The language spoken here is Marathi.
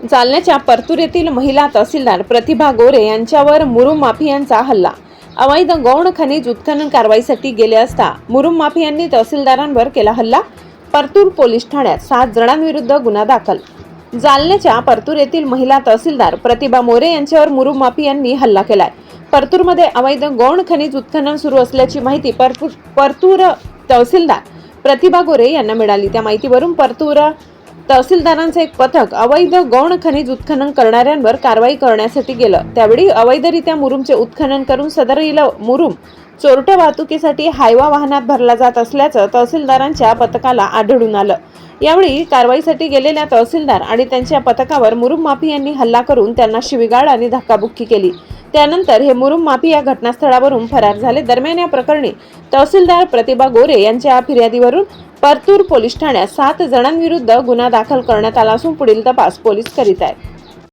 जालन्याच्या परतूर येथील महिला तहसीलदार प्रतिभा गोरे यांच्यावर मुरुम माफियांचा हल्ला. अवैध गौण खनिज उत्खनन कारवाईसाठी गेले असता मुरुम माफियांनी तहसीलदारांवर केला हल्ला. परतूर पोलीस ठाण्यात सात जणांविरुद्ध गुन्हा दाखल. जालन्याच्या परतूर येथील महिला तहसीलदार प्रतिभा मोरे यांच्यावर मुरुम माफियांनी हल्ला केलाय. परतूरमध्ये अवैध गौण खनिज उत्खनन सुरू असल्याची माहिती परतूर परतूर तहसीलदार प्रतिभा गोरे यांना मिळाली. त्या माहितीवरून परतूर तहसीलदारांचे एक पथक अवैध गौण खनिज उत्खनन करणाऱ्यांवर कारवाई करण्यासाठी गेलं. त्यावेळी अवैधरित्या मुरुमचे उत्खनन करून सदर मुरुम चोरट्या वाहतुकीसाठी हायवा वाहनात भरला जात असल्याचं तहसीलदारांच्या पथकाला आढळून आलं. यावेळी कारवाईसाठी गेलेल्या तहसीलदार आणि त्यांच्या पथकावर मुरुम माफी यांनी हल्ला करून त्यांना शिवीगाळ आणि धक्काबुक्की केली. त्यानंतर हे मुरुम माफी या घटनास्थळावरून फरार झाले. दरम्यान या प्रकरणी तहसीलदार प्रतिभा गोरे यांच्या फिर्यादीवरून परतूर पोलीस ठाण्यात सात जणांविरुद्ध गुन्हा दाखल करण्यात आला असून पुढील तपास पोलीस करीत आहेत.